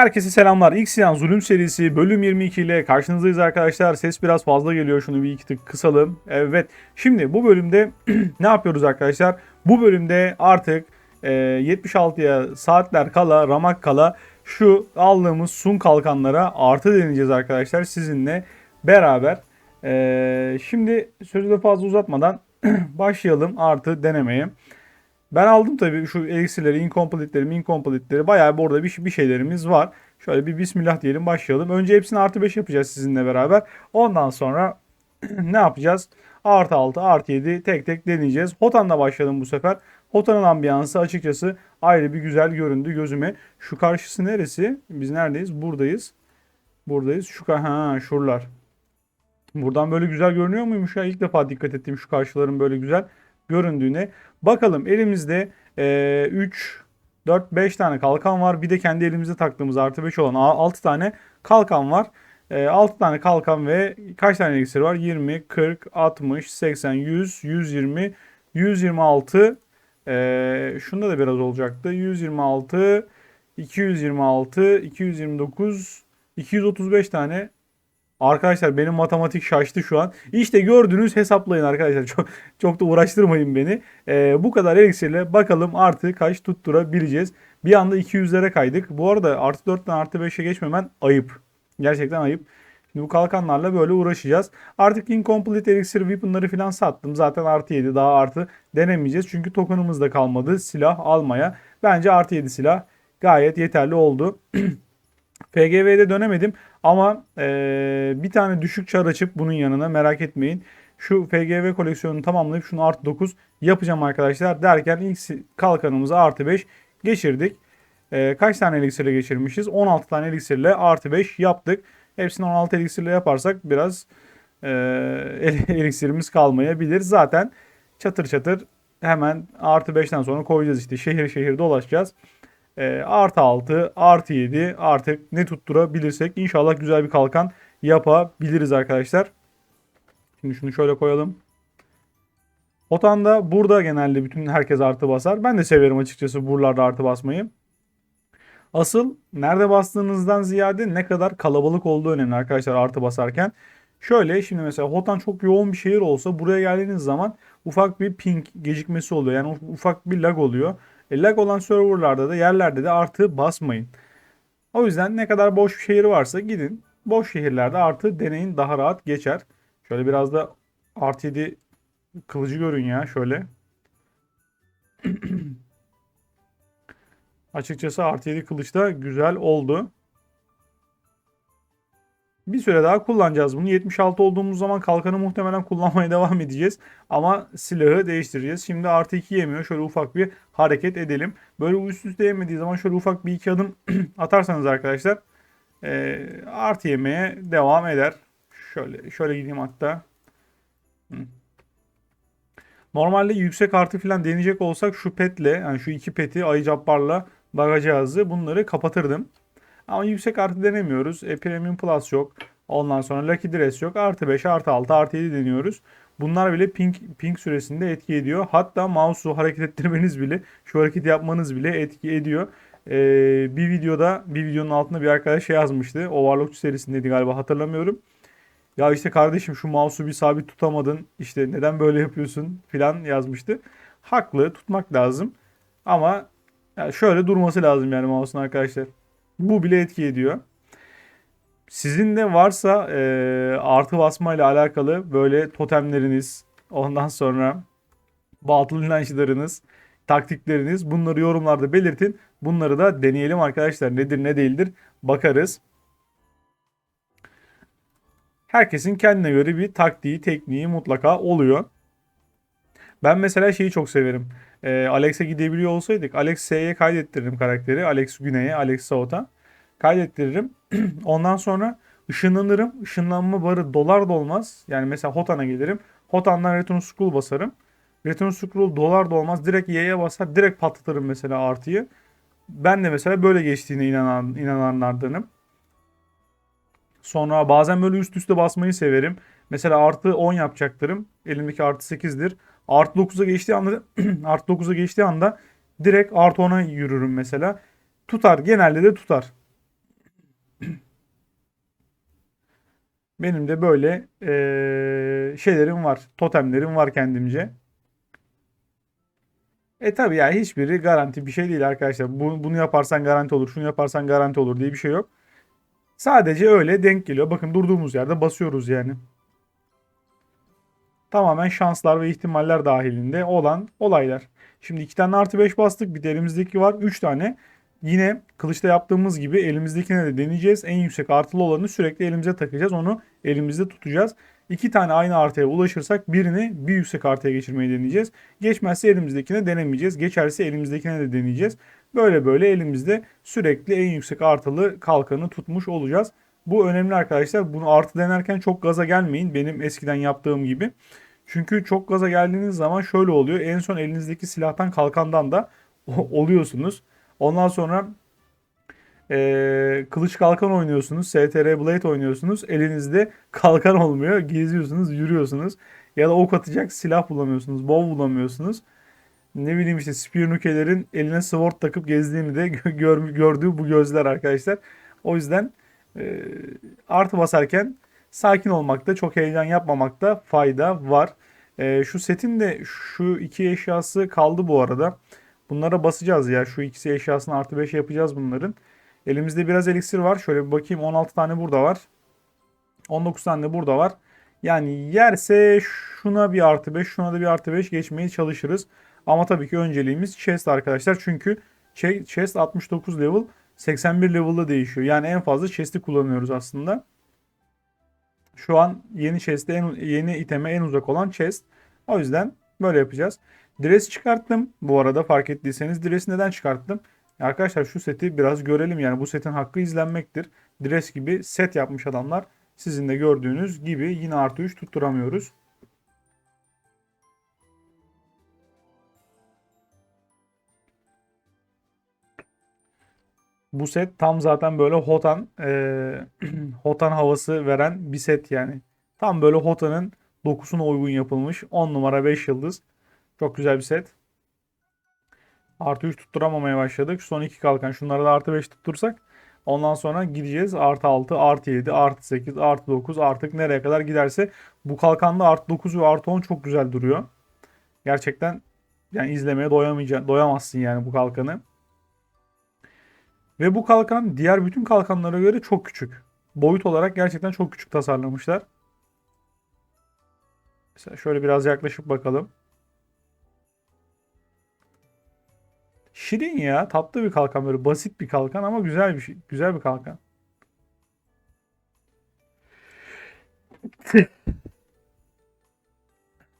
Herkese selamlar. Sinan Zulüm serisi bölüm 22 ile karşınızdayız arkadaşlar. Ses biraz fazla geliyor. Şunu bir iki tık kısalım. Evet. Şimdi bu bölümde ne yapıyoruz arkadaşlar? Bu bölümde artık e, 76'ya saatler kala, ramak kala şu aldığımız sun kalkanlara artı deneyeceğiz arkadaşlar sizinle beraber. E, şimdi sözü de fazla uzatmadan başlayalım artı denemeye. Ben aldım tabii şu elixirleri, incomplete'leri, incomplete'leri bayağı bir orada bir, bir şeylerimiz var. Şöyle bir bismillah diyelim başlayalım. Önce hepsini artı 5 yapacağız sizinle beraber. Ondan sonra ne yapacağız? Artı 6, artı 7 tek tek deneyeceğiz. Hotan'la başladım bu sefer. Hotan'ın ambiyansı açıkçası ayrı bir güzel göründü gözüme. Şu karşısı neresi? Biz neredeyiz? Buradayız. Buradayız. Şu ha şuralar. Buradan böyle güzel görünüyor muymuş ya? İlk defa dikkat ettim şu karşıların böyle güzel göründüğüne. Bakalım elimizde e, 3, 4, 5 tane kalkan var. Bir de kendi elimizde taktığımız artı 5 olan 6 tane kalkan var. E, 6 tane kalkan ve kaç tane elixir var? 20, 40, 60, 80, 100, 120, 126. E, şunda da biraz olacaktı. 126, 226, 229, 235 tane Arkadaşlar benim matematik şaştı şu an. İşte gördünüz hesaplayın arkadaşlar. Çok çok da uğraştırmayın beni. Ee, bu kadar elixirle bakalım artı kaç tutturabileceğiz. Bir anda 200'lere kaydık. Bu arada artı 4'ten artı 5'e geçmemen ayıp. Gerçekten ayıp. Şimdi bu kalkanlarla böyle uğraşacağız. Artık incomplete elixir weapon'ları falan sattım. Zaten artı 7 daha artı denemeyeceğiz. Çünkü tokenımız da kalmadı silah almaya. Bence artı 7 silah gayet yeterli oldu. FGV'de dönemedim ama e, bir tane düşük çar açıp bunun yanına merak etmeyin. Şu FGV koleksiyonunu tamamlayıp şunu artı 9 yapacağım arkadaşlar derken ilk kalkanımızı artı 5 geçirdik. E, kaç tane eliksirle geçirmişiz? 16 tane eliksirle artı 5 yaptık. Hepsini 16 eliksirle yaparsak biraz e, eliksirimiz kalmayabilir. Zaten çatır çatır hemen artı 5'ten sonra koyacağız işte şehir şehir dolaşacağız. E, artı 6, artı 7 artık ne tutturabilirsek inşallah güzel bir kalkan yapabiliriz arkadaşlar. Şimdi şunu şöyle koyalım. Otanda burada genelde bütün herkes artı basar. Ben de severim açıkçası buralarda artı basmayı. Asıl nerede bastığınızdan ziyade ne kadar kalabalık olduğu önemli arkadaşlar artı basarken. Şöyle şimdi mesela Hotan çok yoğun bir şehir olsa buraya geldiğiniz zaman ufak bir ping gecikmesi oluyor. Yani ufak bir lag oluyor. E, lag olan serverlarda da yerlerde de artı basmayın. O yüzden ne kadar boş bir şehir varsa gidin. Boş şehirlerde artı deneyin daha rahat geçer. Şöyle biraz da artı 7 kılıcı görün ya şöyle. Açıkçası artı 7 kılıç da güzel oldu. Bir süre daha kullanacağız bunu. 76 olduğumuz zaman kalkanı muhtemelen kullanmaya devam edeceğiz. Ama silahı değiştireceğiz. Şimdi artı 2 yemiyor. Şöyle ufak bir hareket edelim. Böyle üst üste yemediği zaman şöyle ufak bir iki adım atarsanız arkadaşlar e, artı yemeye devam eder. Şöyle şöyle gideyim hatta. Normalde yüksek artı falan deneyecek olsak şu petle yani şu iki peti ayı cabbarla bagajı bunları kapatırdım. Ama yüksek artı denemiyoruz. E, Premium Plus yok. Ondan sonra Lucky Dress yok. Artı 5, artı 6, artı 7 deniyoruz. Bunlar bile ping, ping süresinde etki ediyor. Hatta mouse'u hareket ettirmeniz bile, şu hareketi yapmanız bile etki ediyor. Ee, bir videoda, bir videonun altında bir arkadaş şey yazmıştı. Overlockçu serisindeydi galiba hatırlamıyorum. Ya işte kardeşim şu mouse'u bir sabit tutamadın. İşte neden böyle yapıyorsun filan yazmıştı. Haklı tutmak lazım. Ama yani şöyle durması lazım yani mouse'un arkadaşlar. Bu bile etki ediyor. Sizin de varsa e, artı basma ile alakalı böyle totemleriniz, ondan sonra batıl inançlarınız, taktikleriniz bunları yorumlarda belirtin. Bunları da deneyelim arkadaşlar. Nedir ne değildir bakarız. Herkesin kendine göre bir taktiği, tekniği mutlaka oluyor. Ben mesela şeyi çok severim. E, Alex'e gidebiliyor olsaydık Alex S'ye kaydettiririm karakteri. Alex Güney'e, Alex Saut'a kaydettiririm. Ondan sonra ışınlanırım. Işınlanma barı dolar da olmaz. Yani mesela Hotan'a gelirim. Hotan'dan Return Scroll basarım. Return Scroll dolar da olmaz. Direkt Y'ye basar. Direkt patlatırım mesela artıyı. Ben de mesela böyle geçtiğine inanan, inananlardanım. Sonra bazen böyle üst üste basmayı severim. Mesela artı 10 yapacaktırım. Elimdeki artı 8'dir. Artı 9'a geçtiği anda artı 9'a geçtiği anda direkt artı 10'a yürürüm mesela. Tutar. Genelde de tutar. Benim de böyle ee, şeylerim var. Totemlerim var kendimce. E tabi ya yani hiçbiri garanti bir şey değil arkadaşlar. Bu, bunu yaparsan garanti olur, şunu yaparsan garanti olur diye bir şey yok. Sadece öyle denk geliyor. Bakın durduğumuz yerde basıyoruz yani. Tamamen şanslar ve ihtimaller dahilinde olan olaylar. Şimdi iki tane artı 5 bastık. Bir de elimizdeki var. 3 tane. Yine kılıçta yaptığımız gibi elimizdekine de deneyeceğiz. En yüksek artılı olanı sürekli elimize takacağız. Onu elimizde tutacağız. İki tane aynı artıya ulaşırsak birini bir yüksek artıya geçirmeyi deneyeceğiz. Geçmezse elimizdekine denemeyeceğiz. Geçerse elimizdekine de deneyeceğiz. Böyle böyle elimizde sürekli en yüksek artılı kalkanı tutmuş olacağız. Bu önemli arkadaşlar. Bunu artı denerken çok gaza gelmeyin. Benim eskiden yaptığım gibi. Çünkü çok gaza geldiğiniz zaman şöyle oluyor. En son elinizdeki silahtan kalkandan da oluyorsunuz. Ondan sonra eee, kılıç kalkan oynuyorsunuz. STR Blade oynuyorsunuz. Elinizde kalkan olmuyor. Geziyorsunuz, yürüyorsunuz. Ya da ok atacak silah bulamıyorsunuz. Bow bulamıyorsunuz. Ne bileyim işte spear nukelerin eline sword takıp gezdiğini de gör, gördüğü bu gözler arkadaşlar. O yüzden eee, artı basarken sakin olmakta, çok heyecan yapmamakta fayda var. Eee, şu setin de şu iki eşyası kaldı bu arada. Bunlara basacağız ya. Şu ikisi eşyasını artı 5 yapacağız bunların. Elimizde biraz eliksir var. Şöyle bir bakayım 16 tane burada var. 19 tane de burada var. Yani yerse şuna bir artı 5, şuna da bir artı 5 geçmeye çalışırız. Ama tabii ki önceliğimiz chest arkadaşlar. Çünkü che- chest 69 level 81 level'da değişiyor. Yani en fazla chest'i kullanıyoruz aslında. Şu an yeni chest'e en, yeni iteme en uzak olan chest. O yüzden böyle yapacağız. Dress çıkarttım. Bu arada fark ettiyseniz dress'i neden çıkarttım? Arkadaşlar şu seti biraz görelim yani bu setin hakkı izlenmektir. Dress gibi set yapmış adamlar. Sizin de gördüğünüz gibi yine artı 3 tutturamıyoruz. Bu set tam zaten böyle Hotan eee, Hotan havası veren bir set yani. Tam böyle Hotan'ın dokusuna uygun yapılmış 10 numara 5 yıldız. Çok güzel bir set. Artı 3 tutturamamaya başladık. Son iki kalkan. Şunları da artı 5 tuttursak ondan sonra gideceğiz. Artı 6, artı 7, artı 8, artı 9 artık nereye kadar giderse bu kalkanda artı 9 ve artı 10 çok güzel duruyor. Gerçekten yani izlemeye doyamayacaksın, doyamazsın yani bu kalkanı. Ve bu kalkan diğer bütün kalkanlara göre çok küçük. Boyut olarak gerçekten çok küçük tasarlamışlar. Mesela şöyle biraz yaklaşıp bakalım. Şirin ya. Tatlı bir kalkan böyle basit bir kalkan ama güzel bir şey. Güzel bir kalkan.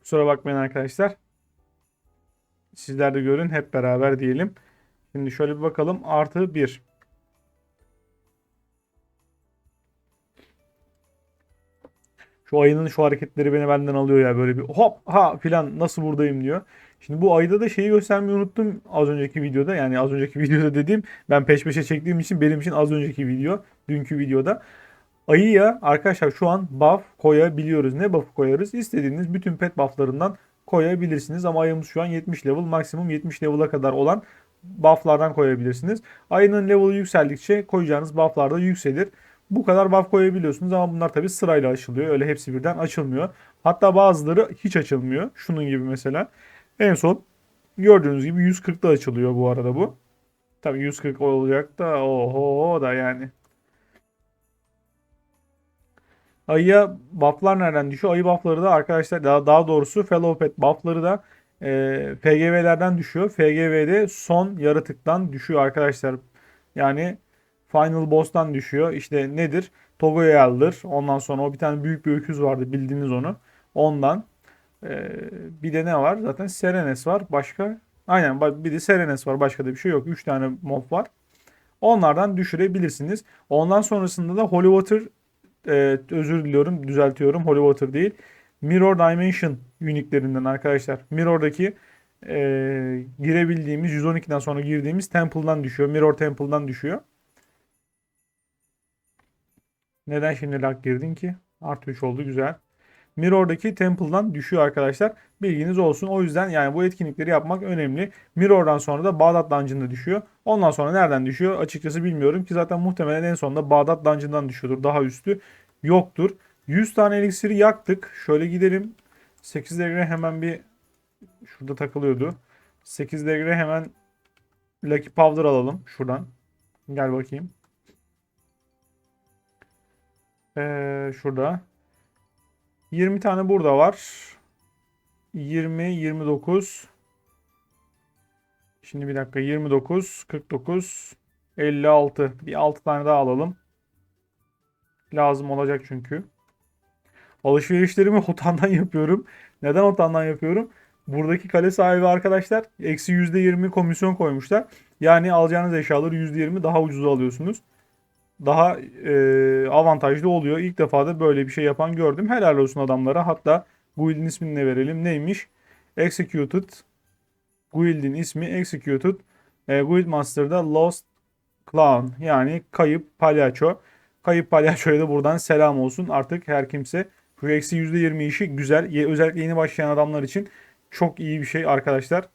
Kusura bakmayın arkadaşlar. Sizler de görün hep beraber diyelim. Şimdi şöyle bir bakalım. Artı 1. Şu ayının şu hareketleri beni benden alıyor ya böyle bir hop ha filan nasıl buradayım diyor. Şimdi bu ayda da şeyi göstermeyi unuttum az önceki videoda. Yani az önceki videoda dediğim ben peş peşe çektiğim için benim için az önceki video, dünkü videoda. Ayıya arkadaşlar şu an buff koyabiliyoruz. Ne buff koyarız? İstediğiniz bütün pet bufflarından koyabilirsiniz. Ama ayımız şu an 70 level. Maksimum 70 level'a kadar olan bufflardan koyabilirsiniz. Ayının level'ı yükseldikçe koyacağınız bufflar da yükselir. Bu kadar buff koyabiliyorsunuz ama bunlar tabi sırayla açılıyor. Öyle hepsi birden açılmıyor. Hatta bazıları hiç açılmıyor. Şunun gibi mesela. En son gördüğünüz gibi 140'da açılıyor bu arada bu. Tabi 140 olacak da oho da yani. Ayıya bufflar nereden düşüyor? Ayı buffları da arkadaşlar daha, daha doğrusu Fellow Pet buffları da e, FGV'lerden düşüyor. FGV'de son yaratıktan düşüyor arkadaşlar. Yani Final Boss'tan düşüyor. İşte nedir? Togoyal'dır. Ondan sonra o bir tane büyük bir öküz vardı bildiğiniz onu. Ondan. Ee, bir de ne var? Zaten Serenes var. Başka? Aynen bir de Serenes var. Başka da bir şey yok. 3 tane mob var. Onlardan düşürebilirsiniz. Ondan sonrasında da Holy Water e, özür diliyorum düzeltiyorum. Holy Water değil. Mirror Dimension uniklerinden arkadaşlar. Mirror'daki e, girebildiğimiz 112'den sonra girdiğimiz Temple'dan düşüyor. Mirror Temple'dan düşüyor. Neden şimdi lag girdin ki? Artı 3 oldu güzel. Mirror'daki Temple'dan düşüyor arkadaşlar. Bilginiz olsun. O yüzden yani bu etkinlikleri yapmak önemli. Mirror'dan sonra da Bağdat Dungeon'da düşüyor. Ondan sonra nereden düşüyor? Açıkçası bilmiyorum ki zaten muhtemelen en sonunda Bağdat Dungeon'dan düşüyordur. Daha üstü yoktur. 100 tane eliksiri yaktık. Şöyle gidelim. 8 devre hemen bir şurada takılıyordu. 8 devre hemen Lucky Powder alalım şuradan. Gel bakayım. Ee, şurada. 20 tane burada var. 20, 29. Şimdi bir dakika 29, 49, 56. Bir 6 tane daha alalım. Lazım olacak çünkü. Alışverişlerimi Hotan'dan yapıyorum. Neden Hotan'dan yapıyorum? Buradaki kale sahibi arkadaşlar eksi %20 komisyon koymuşlar. Yani alacağınız eşyaları %20 daha ucuza alıyorsunuz. Daha e, avantajlı oluyor. İlk defa da böyle bir şey yapan gördüm. Helal olsun adamlara. Hatta guild'in ismini de verelim. Neymiş? Executed. Guild'in ismi Executed. E, Guild Master'da Lost Clown yani kayıp palyaço. Kayıp palyaçoya da buradan selam olsun. Artık her kimse şu eksi %20 işi güzel. Özellikle yeni başlayan adamlar için çok iyi bir şey arkadaşlar.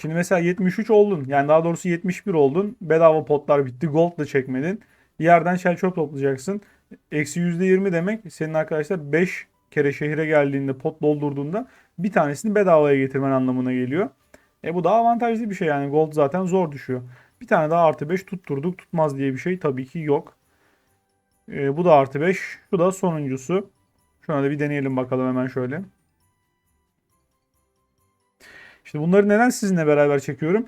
Şimdi mesela 73 oldun. Yani daha doğrusu 71 oldun. Bedava potlar bitti. Gold da çekmedin. Bir yerden shell çöp toplayacaksın. Eksi %20 demek senin arkadaşlar 5 kere şehire geldiğinde pot doldurduğunda bir tanesini bedavaya getirmen anlamına geliyor. E bu daha avantajlı bir şey yani. Gold zaten zor düşüyor. Bir tane daha artı 5 tutturduk. Tutmaz diye bir şey tabii ki yok. E, bu da artı 5. Şu da sonuncusu. Şuna da bir deneyelim bakalım hemen şöyle. İşte bunları neden sizinle beraber çekiyorum?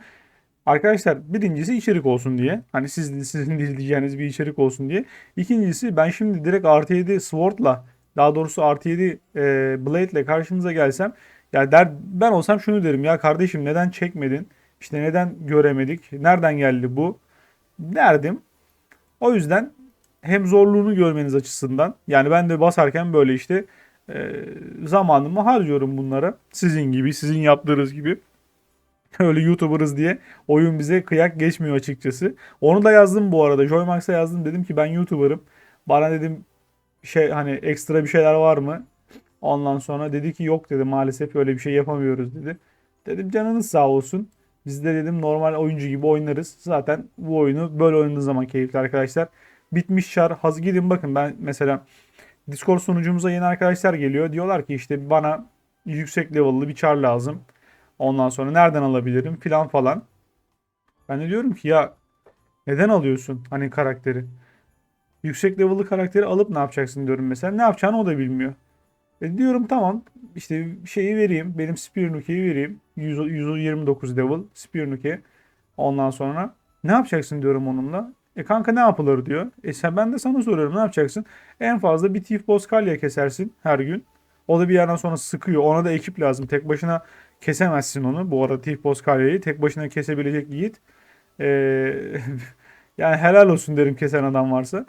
Arkadaşlar birincisi içerik olsun diye. Hani sizin, sizin izleyeceğiniz bir içerik olsun diye. İkincisi ben şimdi direkt artı 7 Sword'la daha doğrusu artı 7 e, Blade'le karşınıza gelsem ya der, ben olsam şunu derim ya kardeşim neden çekmedin? İşte neden göremedik? Nereden geldi bu? Derdim. O yüzden hem zorluğunu görmeniz açısından yani ben de basarken böyle işte e, zamanımı harcıyorum bunlara. Sizin gibi, sizin yaptığınız gibi. Öyle YouTuber'ız diye oyun bize kıyak geçmiyor açıkçası. Onu da yazdım bu arada. Joymax'a yazdım. Dedim ki ben YouTuber'ım. Bana dedim şey hani ekstra bir şeyler var mı? Ondan sonra dedi ki yok dedi maalesef öyle bir şey yapamıyoruz dedi. Dedim canınız sağ olsun. Biz de dedim normal oyuncu gibi oynarız. Zaten bu oyunu böyle oynadığınız zaman keyifli arkadaşlar. Bitmiş çar. Haz gidin bakın ben mesela Discord sunucumuza yeni arkadaşlar geliyor. Diyorlar ki işte bana yüksek level'lı bir çar lazım. Ondan sonra nereden alabilirim filan falan. Ben de diyorum ki ya neden alıyorsun hani karakteri? Yüksek level'lı karakteri alıp ne yapacaksın diyorum mesela. Ne yapacağını o da bilmiyor. E diyorum tamam işte şeyi vereyim. Benim Spear Nuke'yi vereyim. 100, 129 level Spear Nuke. Ondan sonra ne yapacaksın diyorum onunla. E kanka ne yapılır diyor. E sen ben de sana soruyorum ne yapacaksın? En fazla bir Thief Boss Kalya kesersin her gün. O da bir yerden sonra sıkıyor. Ona da ekip lazım. Tek başına kesemezsin onu. Bu arada Thief Boss Kalya'yı tek başına kesebilecek yiğit. Ee, yani helal olsun derim kesen adam varsa.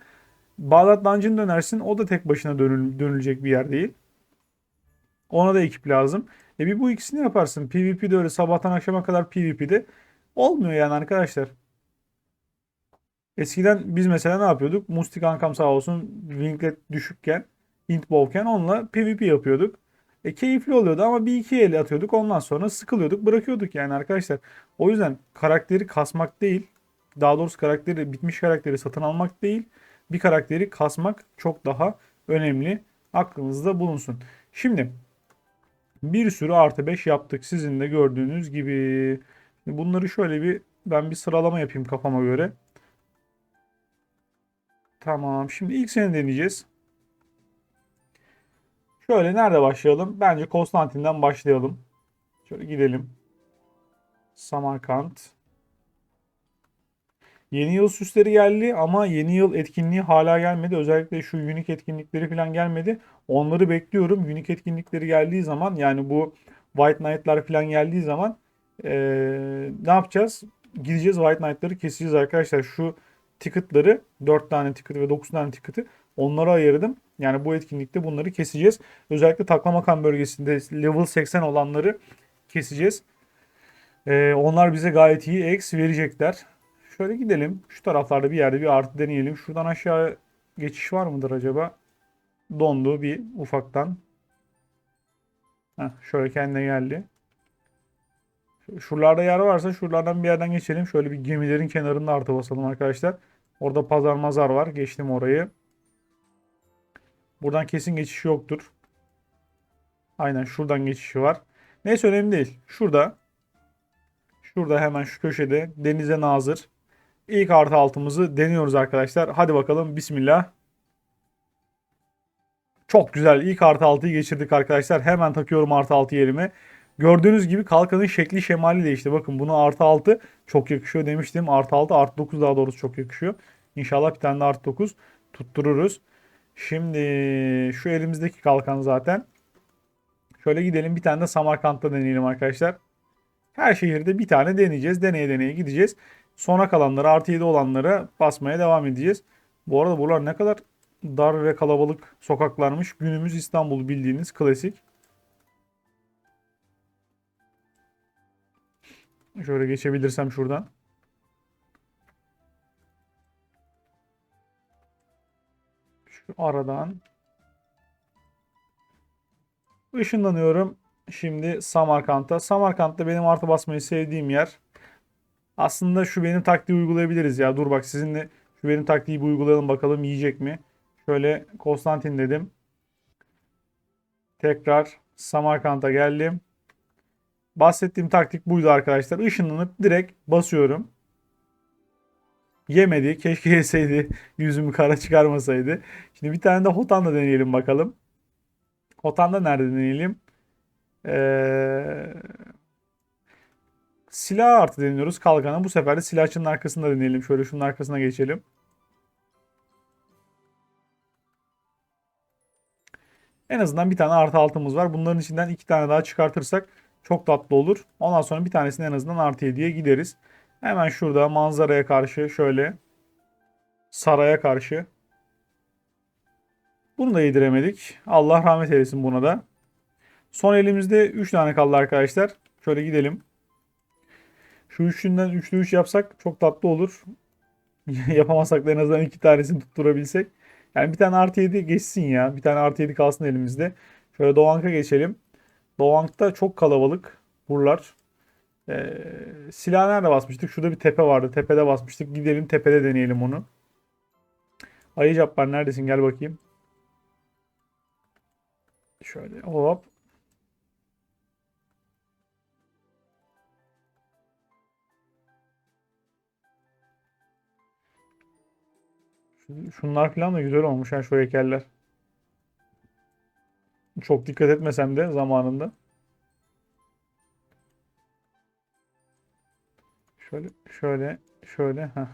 Bağdat Dungeon dönersin. O da tek başına dönül, dönülecek bir yer değil. Ona da ekip lazım. E bir bu ikisini yaparsın. PvP'de öyle sabahtan akşama kadar PvP'de olmuyor yani arkadaşlar. Eskiden biz mesela ne yapıyorduk? Musti kankam sağ olsun Winglet düşükken, Hintbow'ken onunla PvP yapıyorduk. E keyifli oluyordu ama bir iki el atıyorduk ondan sonra sıkılıyorduk bırakıyorduk yani arkadaşlar. O yüzden karakteri kasmak değil, daha doğrusu karakteri bitmiş karakteri satın almak değil, bir karakteri kasmak çok daha önemli. Aklınızda bulunsun. Şimdi bir sürü artı 5 yaptık sizin de gördüğünüz gibi. Bunları şöyle bir ben bir sıralama yapayım kafama göre. Tamam. Şimdi ilk seni deneyeceğiz. Şöyle nerede başlayalım? Bence Konstantin'den başlayalım. Şöyle gidelim. Samarkand. Yeni yıl süsleri geldi ama yeni yıl etkinliği hala gelmedi. Özellikle şu unique etkinlikleri falan gelmedi. Onları bekliyorum. Unique etkinlikleri geldiği zaman yani bu White Knight'lar falan geldiği zaman ee, ne yapacağız? Gideceğiz White Knight'ları keseceğiz arkadaşlar. Şu ticket'ları 4 tane ticket ve 9 tane ticket'ı onlara ayırdım. Yani bu etkinlikte bunları keseceğiz. Özellikle Taklamakan bölgesinde level 80 olanları keseceğiz. Ee, onlar bize gayet iyi X verecekler. Şöyle gidelim. Şu taraflarda bir yerde bir artı deneyelim. Şuradan aşağı geçiş var mıdır acaba? Dondu bir ufaktan. Heh, şöyle kendine geldi. Şuralarda yer varsa şuralardan bir yerden geçelim. Şöyle bir gemilerin kenarında artı basalım arkadaşlar. Orada pazar mazar var. Geçtim orayı. Buradan kesin geçiş yoktur. Aynen şuradan geçişi var. Neyse önemli değil. Şurada. Şurada hemen şu köşede denize nazır. İlk artı altımızı deniyoruz arkadaşlar. Hadi bakalım bismillah. Çok güzel. İlk artı altıyı geçirdik arkadaşlar. Hemen takıyorum artı altı yerime. Gördüğünüz gibi kalkanın şekli şemali değişti. Bakın bunu artı altı çok yakışıyor demiştim. Artı altı artı dokuz daha doğrusu çok yakışıyor. İnşallah bir tane de artı dokuz tuttururuz. Şimdi şu elimizdeki kalkan zaten. Şöyle gidelim bir tane de Samarkand'da deneyelim arkadaşlar. Her şehirde bir tane deneyeceğiz. Deneye deneye gideceğiz. Sona kalanları artı 7 olanlara basmaya devam edeceğiz. Bu arada buralar ne kadar dar ve kalabalık sokaklarmış. Günümüz İstanbul bildiğiniz klasik. Şöyle geçebilirsem şuradan. Şu aradan. Işınlanıyorum. Şimdi Samarkand'a. Samarkand'da benim artı basmayı sevdiğim yer. Aslında şu benim taktiği uygulayabiliriz ya. Dur bak sizinle şu benim taktiği bir uygulayalım bakalım yiyecek mi? Şöyle Konstantin dedim. Tekrar Samarkand'a geldim. Bahsettiğim taktik buydu arkadaşlar. Işınlanıp direkt basıyorum. Yemedi. Keşke yeseydi. Yüzümü kara çıkarmasaydı. Şimdi bir tane de Hotan'da deneyelim bakalım. Hotan'da nerede deneyelim? Ee, silah artı deniyoruz kalkana. Bu sefer de silahçının arkasında deneyelim. Şöyle şunun arkasına geçelim. En azından bir tane artı altımız var. Bunların içinden iki tane daha çıkartırsak çok tatlı olur. Ondan sonra bir tanesini en azından artı 7'ye gideriz. Hemen şurada manzaraya karşı şöyle saraya karşı. Bunu da yediremedik. Allah rahmet eylesin buna da. Son elimizde 3 tane kaldı arkadaşlar. Şöyle gidelim. Şu üçünden üçlü üç yapsak çok tatlı olur. Yapamazsak da en azından iki tanesini tutturabilsek. Yani bir tane artı 7 geçsin ya. Bir tane artı 7 kalsın elimizde. Şöyle Doğank'a geçelim. Doğank'ta çok kalabalık buralar. Ee, silah nerede basmıştık? Şurada bir tepe vardı. Tepede basmıştık. Gidelim tepede deneyelim onu. Ayı Cabbar neredesin? Gel bakayım. Şöyle hop. Şunlar falan da güzel olmuş ha şu heykeller. Çok dikkat etmesem de zamanında. Şöyle şöyle şöyle ha.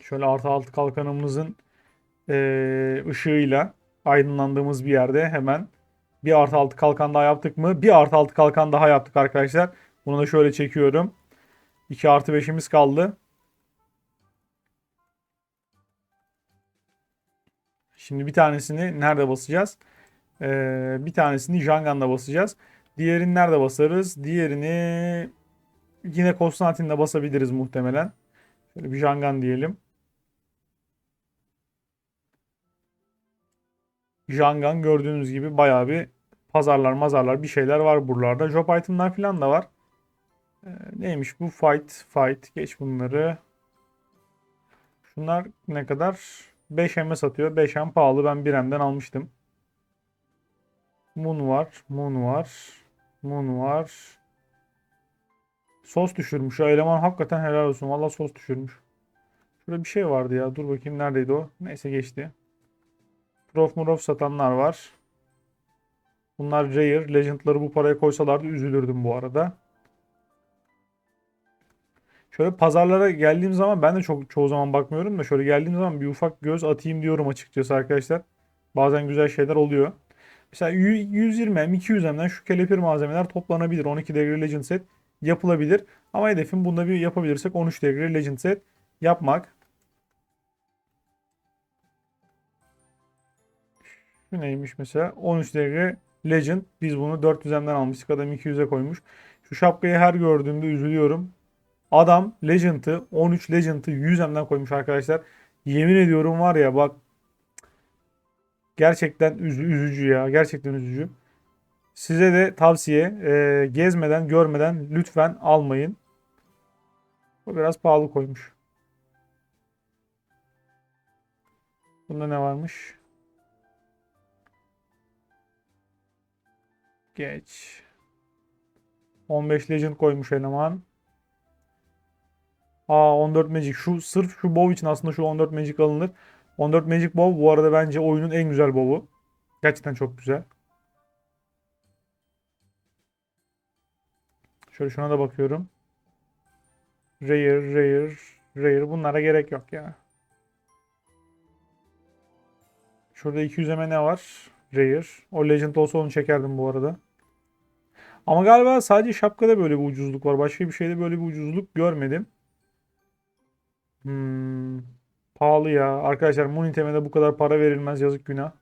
Şöyle artı altı kalkanımızın e, ışığıyla aydınlandığımız bir yerde hemen bir artı altı kalkan daha yaptık mı? Bir artı altı kalkan daha yaptık arkadaşlar. Bunu da şöyle çekiyorum. 2 artı 5'imiz kaldı. Şimdi bir tanesini nerede basacağız? Ee, bir tanesini Jangan'da basacağız. Diğerini nerede basarız? Diğerini yine Konstantin'de basabiliriz muhtemelen. Şöyle bir Jangan diyelim. Jangan gördüğünüz gibi bayağı bir pazarlar mazarlar bir şeyler var buralarda. Job item'lar falan da var. Ee, neymiş bu? Fight, fight. Geç bunları. Şunlar ne kadar? 5M'e satıyor. 5M pahalı. Ben 1M'den almıştım. Moon var. Moon var. Moon var. Sos düşürmüş. Ya eleman hakikaten helal olsun. Valla sos düşürmüş. Şurada bir şey vardı ya. Dur bakayım neredeydi o. Neyse geçti. Prof Murof satanlar var. Bunlar Rare. Legend'ları bu paraya koysalardı üzülürdüm bu arada. Şöyle pazarlara geldiğim zaman ben de çok çoğu zaman bakmıyorum da şöyle geldiğim zaman bir ufak göz atayım diyorum açıkçası arkadaşlar. Bazen güzel şeyler oluyor. Mesela 120M, 200M'den şu kelepir malzemeler toplanabilir. 12 Degree Legend set yapılabilir. Ama hedefim bunda bir yapabilirsek 13 Degree Legend set yapmak. Şu neymiş mesela? 13 Degree Legend. Biz bunu 400M'den almıştık. Adam 200'e koymuş. Şu şapkayı her gördüğümde üzülüyorum. Adam Legend'ı 13 Legend'ı 100 M'den koymuş arkadaşlar. Yemin ediyorum var ya bak gerçekten üz üzücü ya. Gerçekten üzücü. Size de tavsiye e, gezmeden görmeden lütfen almayın. Bu biraz pahalı koymuş. Bunda ne varmış? Geç. 15 Legend koymuş eleman. Aa 14 Magic. Şu sırf şu bow için aslında şu 14 Magic alınır. 14 Magic Bow bu arada bence oyunun en güzel bow'u. Gerçekten çok güzel. Şöyle şuna da bakıyorum. Rare, rare, rare. Bunlara gerek yok ya. Şurada 200 eme ne var? Rare. O Legend olsa onu çekerdim bu arada. Ama galiba sadece şapkada böyle bir ucuzluk var. Başka bir şeyde böyle bir ucuzluk görmedim. Hmm, pahalı ya. Arkadaşlar Munitem'e de bu kadar para verilmez. Yazık günah.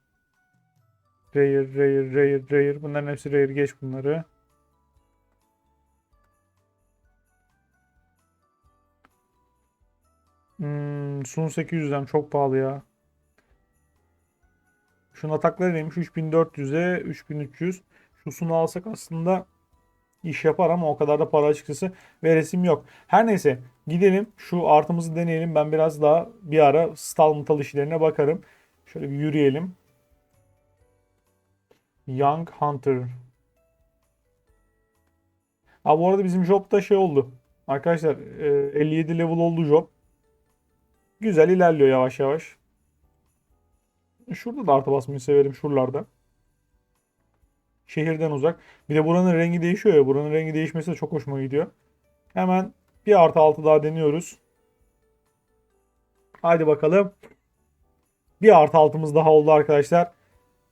Rare, rare, rare, rare. Bunların hepsi rare. Geç bunları. Hmm, Sun 800'den çok pahalı ya. Şunun atakları neymiş? 3400'e 3300. Şu Sun'u alsak aslında iş yapar ama o kadar da para açıkçası ve resim yok. Her neyse gidelim şu artımızı deneyelim. Ben biraz daha bir ara Stalmental işlerine bakarım. Şöyle bir yürüyelim. Young Hunter. Ha bu arada bizim jobda şey oldu. Arkadaşlar e, 57 level oldu job. Güzel ilerliyor yavaş yavaş. Şurada da artı basmayı severim şuralarda. Şehirden uzak. Bir de buranın rengi değişiyor ya. Buranın rengi değişmesi de çok hoşuma gidiyor. Hemen bir artı altı daha deniyoruz. Haydi bakalım. Bir artı altımız daha oldu arkadaşlar.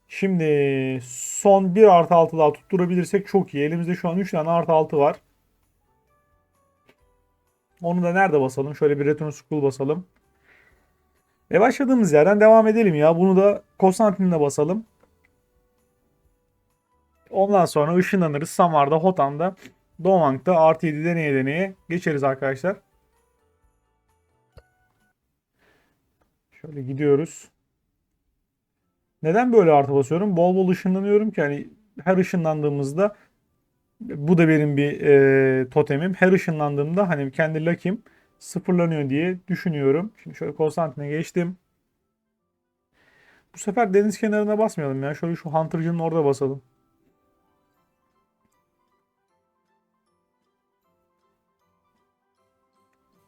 Şimdi son bir artı altı daha tutturabilirsek çok iyi. Elimizde şu an 3 tane artı altı var. Onu da nerede basalım? Şöyle bir Return School basalım. E başladığımız yerden devam edelim ya. Bunu da Konstantin'le basalım. Ondan sonra ışınlanırız. Samar'da, Hotan'da, Domang'da artı 7 deneye deneye geçeriz arkadaşlar. Şöyle gidiyoruz. Neden böyle artı basıyorum? Bol bol ışınlanıyorum ki hani her ışınlandığımızda bu da benim bir e, totemim. Her ışınlandığımda hani kendi lucky'm sıfırlanıyor diye düşünüyorum. Şimdi şöyle Konstantin'e geçtim. Bu sefer deniz kenarına basmayalım ya. Şöyle şu Hunter'cının orada basalım.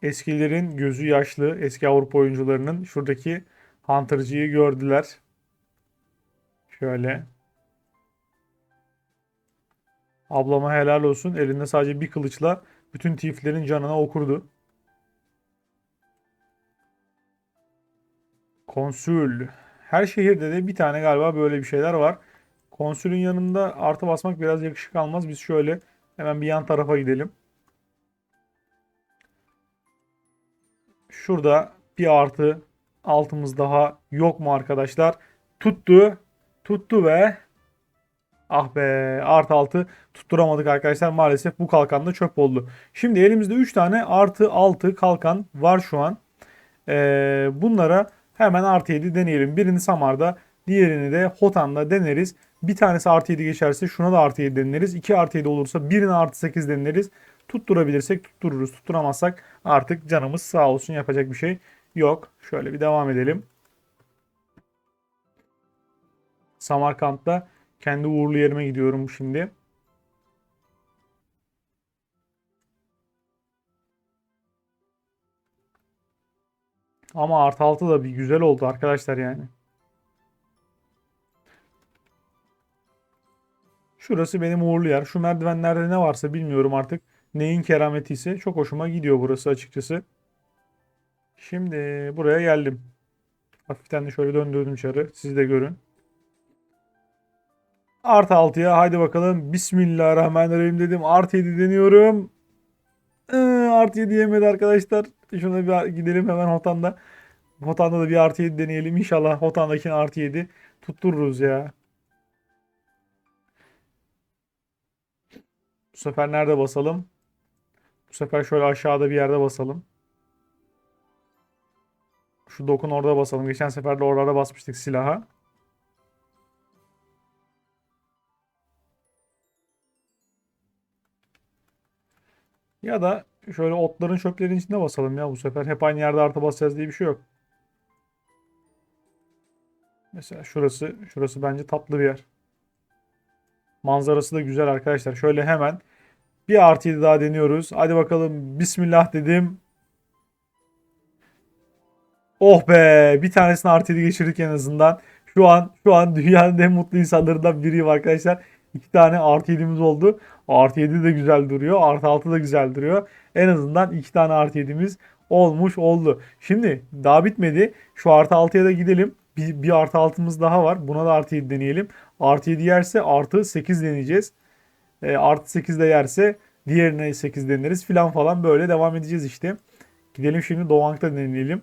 Eskilerin gözü yaşlı, eski Avrupa oyuncularının şuradaki Hunter'cıyı gördüler. Şöyle. Ablama helal olsun. Elinde sadece bir kılıçla bütün tiflerin canına okurdu. Konsül. Her şehirde de bir tane galiba böyle bir şeyler var. Konsülün yanında artı basmak biraz yakışık almaz. Biz şöyle hemen bir yan tarafa gidelim. Şurada bir artı altımız daha yok mu arkadaşlar? Tuttu. Tuttu ve ah be artı altı tutturamadık arkadaşlar. Maalesef bu kalkan da çöp oldu. Şimdi elimizde 3 tane artı altı kalkan var şu an. Ee, bunlara hemen artı 7 deneyelim. Birini Samar'da diğerini de Hotan'da deneriz. Bir tanesi artı 7 geçerse şuna da artı 7 deneriz. 2 artı 7 olursa birine artı 8 deneriz. Tutturabilirsek tuttururuz. Tutturamazsak artık canımız sağ olsun yapacak bir şey yok. Şöyle bir devam edelim. Samarkand'da kendi uğurlu yerime gidiyorum şimdi. Ama artı 6 da bir güzel oldu arkadaşlar yani. Şurası benim uğurlu yer. Şu merdivenlerde ne varsa bilmiyorum artık. Neyin kerameti ise çok hoşuma gidiyor burası açıkçası. Şimdi buraya geldim. Hafiften de şöyle döndürdüm çarı. Siz de görün. Artı 6'ya haydi bakalım. Bismillahirrahmanirrahim dedim. Artı 7 deniyorum. Ee, artı 7 yemedi arkadaşlar. Şuna bir gidelim hemen Hotan'da. Hotan'da da bir artı 7 deneyelim. İnşallah Hotan'dakini artı 7 tuttururuz ya. Bu sefer nerede basalım? Bu sefer şöyle aşağıda bir yerde basalım. Şu dokun orada basalım. Geçen sefer de oralarda basmıştık silaha. Ya da şöyle otların çöplerin içinde basalım ya bu sefer. Hep aynı yerde artı basacağız diye bir şey yok. Mesela şurası, şurası bence tatlı bir yer. Manzarası da güzel arkadaşlar. Şöyle hemen bir artı 7 daha deniyoruz. Hadi bakalım. Bismillah dedim. Oh be. Bir tanesini artı 7 geçirdik en azından. Şu an şu an dünyanın en mutlu insanlarından biriyim arkadaşlar. İki tane artı 7'miz oldu. Artı 7 de güzel duruyor. Artı 6 da güzel duruyor. En azından iki tane artı 7'miz olmuş oldu. Şimdi daha bitmedi. Şu artı 6'ya da gidelim. Bir, bir artı 6'mız daha var. Buna da artı 7 deneyelim. Artı 7 yerse artı 8 deneyeceğiz. E, artı 8 de yerse diğerine 8 deneriz filan falan böyle devam edeceğiz işte. Gidelim şimdi Doğank'ta deneyelim.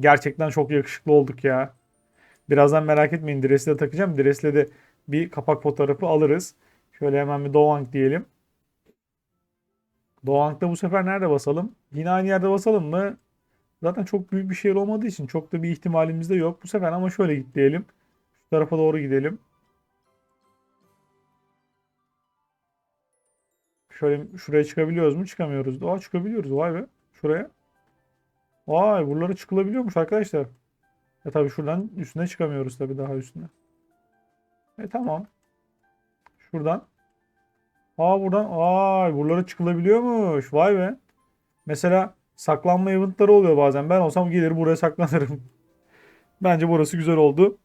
Gerçekten çok yakışıklı olduk ya. Birazdan merak etmeyin Dresle de takacağım. Dresle de bir kapak fotoğrafı alırız. Şöyle hemen bir Doğank diyelim. Doğank'ta bu sefer nerede basalım? Yine aynı yerde basalım mı? Zaten çok büyük bir şehir olmadığı için çok da bir ihtimalimiz de yok. Bu sefer ama şöyle git diyelim. Şu tarafa doğru gidelim. Şöyle şuraya çıkabiliyoruz mu? Çıkamıyoruz. Aa çıkabiliyoruz. Vay be. Şuraya. Vay buralara çıkılabiliyormuş arkadaşlar. E tabi şuradan üstüne çıkamıyoruz tabi daha üstüne. E tamam. Şuradan. Aa buradan. Aa buralara çıkılabiliyormuş. Vay be. Mesela saklanma eventları oluyor bazen. Ben olsam gelir buraya saklanırım. Bence burası güzel oldu.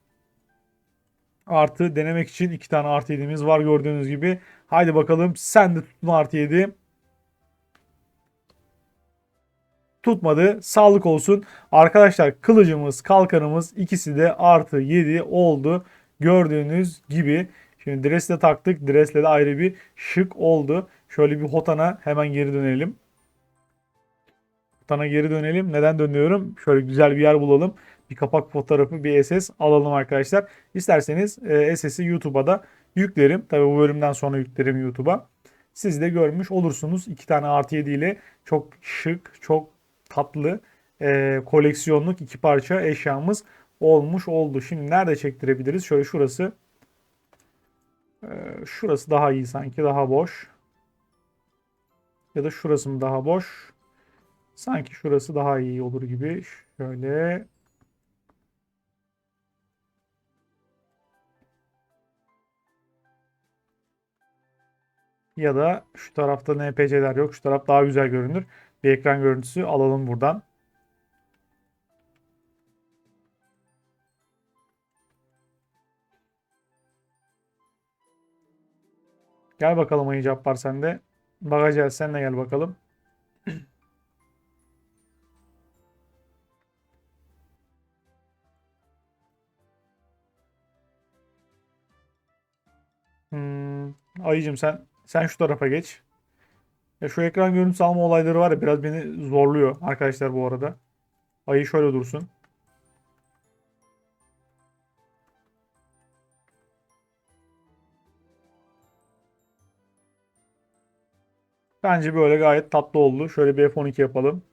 Artı denemek için iki tane artı yediğimiz var gördüğünüz gibi. Haydi bakalım sen de tutun artı yedi. Tutmadı. Sağlık olsun. Arkadaşlar kılıcımız, kalkanımız ikisi de artı 7 oldu. Gördüğünüz gibi. Şimdi Dresle taktık. Dresle de ayrı bir şık oldu. Şöyle bir Hotan'a hemen geri dönelim. Hotan'a geri dönelim. Neden dönüyorum? Şöyle güzel bir yer bulalım. Bir kapak fotoğrafı, bir SS alalım arkadaşlar. İsterseniz e, SS'i YouTube'a da yüklerim. Tabi bu bölümden sonra yüklerim YouTube'a. Siz de görmüş olursunuz. İki tane artı 7 ile çok şık, çok tatlı e, koleksiyonluk iki parça eşyamız olmuş oldu. Şimdi nerede çektirebiliriz? Şöyle şurası. E, şurası daha iyi sanki. Daha boş. Ya da şurası mı daha boş? Sanki şurası daha iyi olur gibi. Şöyle. Ya da şu tarafta NPC'ler yok. Şu taraf daha güzel görünür. Bir ekran görüntüsü alalım buradan. Gel bakalım Ayı Cabbar sen de. Bagaj el sen de gel bakalım. Hmm, Ayıcım sen sen şu tarafa geç. Ya şu ekran görüntüsü alma olayları var ya biraz beni zorluyor arkadaşlar bu arada. Ayı şöyle dursun. Bence böyle gayet tatlı oldu. Şöyle bir F12 yapalım.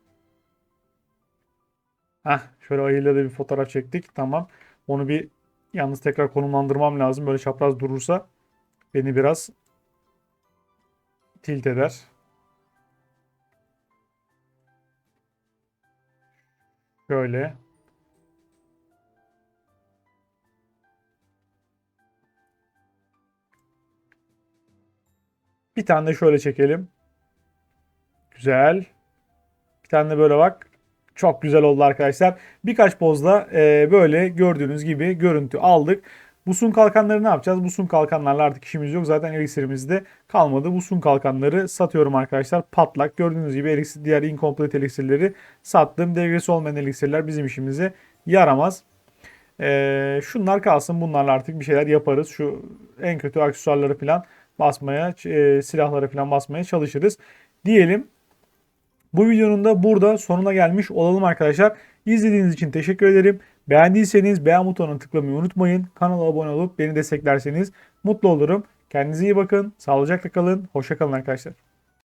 Heh, şöyle ayıyla da bir fotoğraf çektik. Tamam. Onu bir yalnız tekrar konumlandırmam lazım. Böyle çapraz durursa beni biraz tilt eder. Şöyle. Bir tane de şöyle çekelim. Güzel. Bir tane de böyle bak. Çok güzel oldu arkadaşlar. Birkaç pozda e, böyle gördüğünüz gibi görüntü aldık. Bu sun kalkanları ne yapacağız? Bu sun kalkanlarla artık işimiz yok. Zaten eliksirimizde kalmadı. Bu sun kalkanları satıyorum arkadaşlar. Patlak. Gördüğünüz gibi eliksir, diğer incomplete eliksirleri sattım. Devresi olmayan eliksirler bizim işimize yaramaz. Ee, şunlar kalsın. Bunlarla artık bir şeyler yaparız. Şu en kötü aksesuarları falan basmaya, e, silahları falan basmaya çalışırız. Diyelim. Bu videonun da burada sonuna gelmiş olalım arkadaşlar. İzlediğiniz için teşekkür ederim. Beğendiyseniz beğen butonuna tıklamayı unutmayın. Kanala abone olup beni desteklerseniz mutlu olurum. Kendinize iyi bakın. Sağlıcakla kalın. Hoşça kalın arkadaşlar.